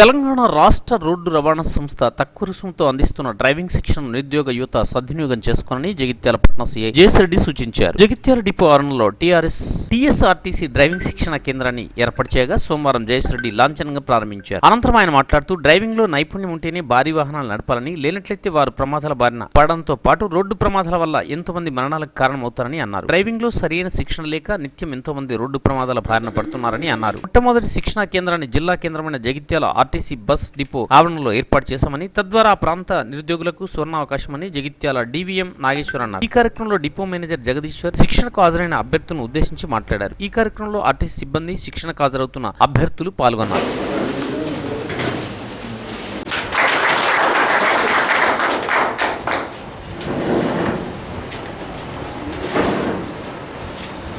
తెలంగాణ రాష్ట్ర రోడ్డు రవాణా సంస్థ తక్కువ రుసుముతో అందిస్తున్న డ్రైవింగ్ శిక్షణ నిరుద్యోగ యువత సద్వినియోగం చేసుకోనని జగిత్యాల పట్నం సీఐ జేసిరెడ్డి సూచించారు. జగిత్యాల డిపో ఆరణలో టీఆర్ఎస్ టీఎస్ఆర్టీసీ డ్రైవింగ్ శిక్షణ కేంద్రాన్ని ఏర్పాటు చేయగా సోమవారం జయశ్రెడ్డి లాంఛనంగా ప్రారంభించారు. అనంతరం ఆయన మాట్లాడుతూ డ్రైవింగ్లో నైపుణ్యం ఉంటేనే భారీ వాహనాలు నడపాలని లేనట్లయితే వారు ప్రమాదాల బారిన పడడంతో పాటు రోడ్డు ప్రమాదాల వల్ల ఎంతో మంది మరణాలకు కారణమవుతారని అన్నారు. డ్రైవింగ్లో సరైన శిక్షణ లేక నిత్యం ఎంతో మంది రోడ్డు ప్రమాదాల బారిన పడుతున్నారని అన్నారు. మొట్టమొదటి శిక్షణ కేంద్రాన్ని జిల్లా కేంద్రమైన జగిత్యాల ఆర్టీసీ బస్ డిపో ఆవరణలో ఏర్పాటు చేశామని తద్వారా ఆ ప్రాంత నిరుద్యోగులకు స్వర్ణావకాశమని జగిత్యాల డివిఎం నాగేశ్వర్ అన్నారు. ఈ కార్యక్రమంలో డిపో మేనేజర్ జగదీశ్వర్ శిక్షణకు హాజరైన అభ్యర్థులను ఉద్దేశించి మాట్లాడారు. ఈ కార్యక్రమంలో ఆర్టీసీ సిబ్బంది శిక్షణకు హాజరవుతున్న అభ్యర్థులు పాల్గొన్నారు.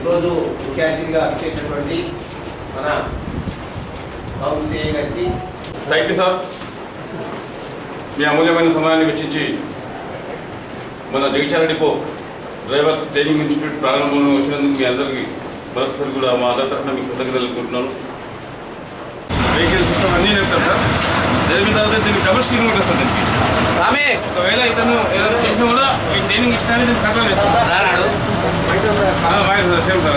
ఈరోజు ముఖ్య అతిథిగా చేసినటువంటి మన రావు గారికి థ్యాంక్ యూ సార్ మీ అమూల్యమైన సమయాన్ని వెచ్చించి మన Jagtial depot drivers training institute ప్రారంభంలో వచ్చినందుకు మీ అందరికీ మరొకసారి కూడా మా అందరి తరఫున మీకు కృతజ్ఞతలు తెలుపుకుంటున్నాను. వెహికల్ సిస్టమ్ అన్నీ చెప్తారు సార్ జరిగిన తర్వాత దీనికి డబుల్ స్టీరింగ్ ఉంటుంది సార్ దీనికి. ఒకవేళ ఇతను ఏదైనా చేసినా కూడా ఈ ట్రైనింగ్ ఇచ్చినా దీనికి కష్టం చేస్తాం రానాడు బాగా సార్ సేమ్ సార్.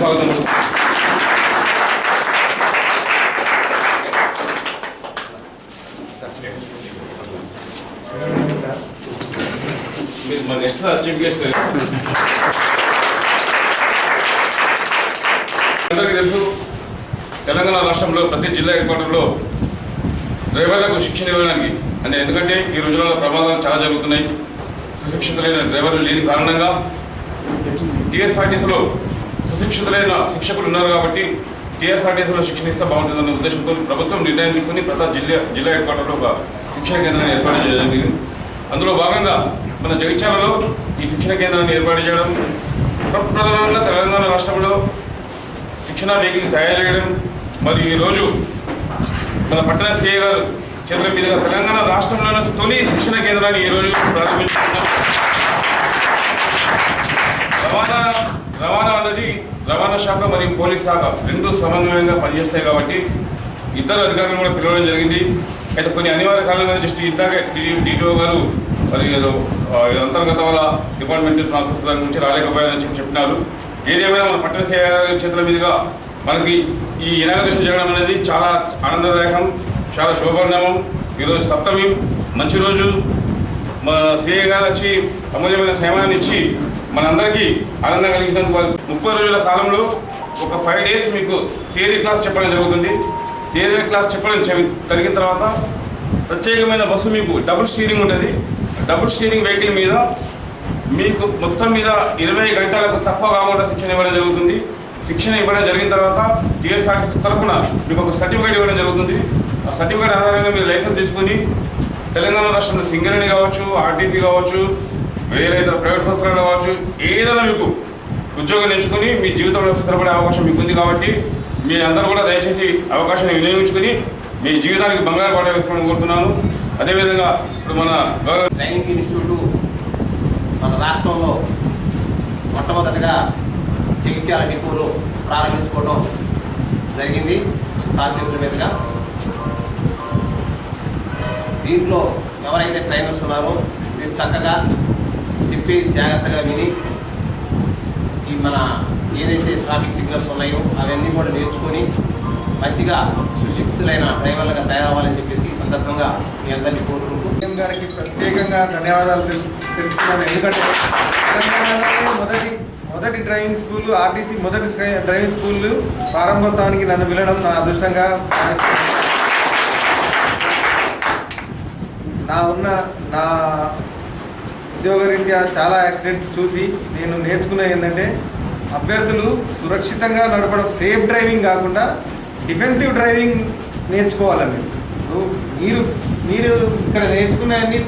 స్వాగతం. మీరు మన నెక్స్ట్ సార్ చీఫ్ గెస్ట్ అందరికీ తెలుసు తెలంగాణ రాష్ట్రంలో ప్రతి జిల్లా హెడ్ క్వార్టర్లో డ్రైవర్లకు శిక్షణ ఇవ్వడానికి అంటే ఎందుకంటే ఈ రోజులలో ప్రమాదాలు చాలా జరుగుతున్నాయి. సుశిక్షితులైన డ్రైవర్లు లేని కారణంగా టీఎస్ఆర్టీసీలో సుశిక్షితులైన శిక్షకులు ఉన్నారు కాబట్టి టీఎస్ఆర్టీసీలో శిక్షణ ఇస్తే బాగుంటుందన్న ఉద్దేశంతో ప్రభుత్వం నిర్ణయం తీసుకుని ప్రతి జిల్లా జిల్లా హెడ్ క్వార్టర్లో ఒక శిక్షణ కేంద్రాన్ని ఏర్పాటు చేయడం అందులో భాగంగా మన జగిత్యాలలో ఈ శిక్షణ కేంద్రాన్ని ఏర్పాటు చేయడం ప్రప్రథమంగా తెలంగాణ రాష్ట్రంలో శిక్షణ వేగిని తయారు చేయడం మరియు ఈరోజు మన పట్టణ సీఏ గారు చేతుల మీదుగా తెలంగాణ రాష్ట్రంలోని తొలి శిక్షణ కేంద్రాన్ని ఈరోజు ప్రారంభించుకున్నాం. రవాణా రవాణా అన్నది రవాణా శాఖ మరియు పోలీస్ శాఖ రెండు సమన్వయంగా పనిచేస్తాయి కాబట్టి ఇద్దరు అధికారులు కూడా పిలవడం జరిగింది. అయితే కొన్ని అనివార్య కారణంగా జస్ట్ ఇందాకే డిటిఓ గారు మరి ఏదో ఇది అంతర్గత వాళ్ళ డిపార్ట్మెంటల్ ట్రాన్స్ఫర్స్ దాని నుంచి రాలేకపోయారని చెప్పి చెప్పినారు. ఏదేమైనా మన పట్టణ సేవ చేతుల మీదుగా మనకి ఈ ఇనాగ్రేషన్ జరగడం అనేది చాలా ఆనందదాయకం చాలా శుభపరిణామం. ఈరోజు సప్తమి మంచి రోజు. మా సీఏ గారు వచ్చి అమూల్యమైన సేవలను ఇచ్చి మనందరికీ ఆనందం కలిగించినందుకు ముప్పై రోజుల కాలంలో ఒక ఫైవ్ డేస్ మీకు థియరీ క్లాస్ చెప్పడం జరుగుతుంది. థియరీ క్లాస్ చెప్పడం జరిగిన తర్వాత ప్రత్యేకమైన బస్సు మీకు డబుల్ స్టీరింగ్ ఉంటుంది. డబుల్ స్టీరింగ్ వెహికల్ మీద మీకు మొత్తం మీద ఇరవై గంటలకు తక్కువ కాకుండా శిక్షణ ఇవ్వడం జరుగుతుంది. శిక్షణ ఇవ్వడం జరిగిన తర్వాత టీఎస్ఆర్టీసీ తరఫున మీకు ఒక సర్టిఫికేట్ ఇవ్వడం జరుగుతుంది. ఆ సర్టిఫికేట్ ఆధారంగా మీరు లైసెన్స్ తీసుకుని తెలంగాణ రాష్ట్రంలో సింగరేణి కావచ్చు ఆర్టీసీ కావచ్చు వేరే ఇతర ప్రైవేట్ సంస్థలు కావచ్చు ఏదైనా మీకు ఉద్యోగం ఎంచుకుని మీ జీవితంలో స్థిరపడే అవకాశం మీకు ఉంది కాబట్టి మీ అందరూ కూడా దయచేసి అవకాశాన్ని వినియోగించుకుని మీ జీవితానికి బంగారు పాట వేసుకోవడం కోరుతున్నాను. అదేవిధంగా ఇప్పుడు మన గౌరవ ట్రైనింగ్ ఇన్స్టిట్యూట్ మన రాష్ట్రంలో మొట్టమొదటిగా జగిత్యాల డిపోలో ప్రారంభించుకోవడం జరిగింది సార్ మీదుగా. దీంట్లో ఎవరైతే ట్రైనర్స్ ఉన్నారో మీరు చక్కగా చెప్పి జాగ్రత్తగా విని ఈ మన ఏదైతే ట్రాఫిక్ సిగ్నల్స్ ఉన్నాయో అవన్నీ కూడా నేర్చుకొని మంచిగా సుశిక్షితులైన డ్రైవర్లుగా తయారవ్వాలని చెప్పేసి ఈ సందర్భంగా మీ అందరినీ కోరుకుంటూ సీఎం గారికి ప్రత్యేకంగా ధన్యవాదాలు తెలుపుతున్నాను. ఎందుకంటే తెలంగాణలోనే మొదటి మొదటి డ్రైవింగ్ స్కూల్ ఆర్టీసీ మొదటి డ్రైవింగ్ స్కూల్ ప్రారంభోత్సవానికి నన్ను వెళ్ళడం నా అదృష్టంగా నా ఉన్న నా ఉద్యోగరీత్యా చాలా యాక్సిడెంట్ చూసి నేను నేర్చుకున్నది ఏంటంటే అభ్యర్థులు సురక్షితంగా నడపడం సేఫ్ డ్రైవింగ్ కాకుండా డిఫెన్సివ్ డ్రైవింగ్ నేర్చుకోవాలని. మీరు మీరు ఇక్కడ నేర్చుకున్నవన్నీ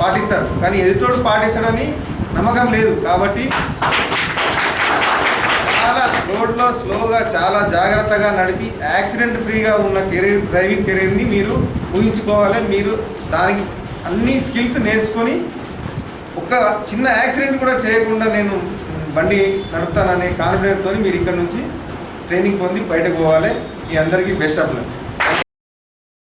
పాటిస్తారు కానీ ఎదుటోడు పాటిస్తాడని నమ్మకం లేదు. కాబట్టి చాలా రోడ్లో స్లోగా చాలా జాగ్రత్తగా నడిపి యాక్సిడెంట్ ఫ్రీగా ఉన్న కెరీర్ డ్రైవింగ్ కెరీర్ని మీరు ఊహించుకోవాలి. మీరు దానికి అన్ని స్కిల్స్ నేర్చుకొని ఒక చిన్న యాక్సిడెంట్ కూడా చేయకుండా నేను బండి నడుపుతాననే కాన్ఫిడెన్స్తో మీరు ఇక్కడ నుంచి ట్రైనింగ్ పొంది బయటకు పోవాలి. మీ అందరికీ బెస్ట్ ఆఫ్ లక్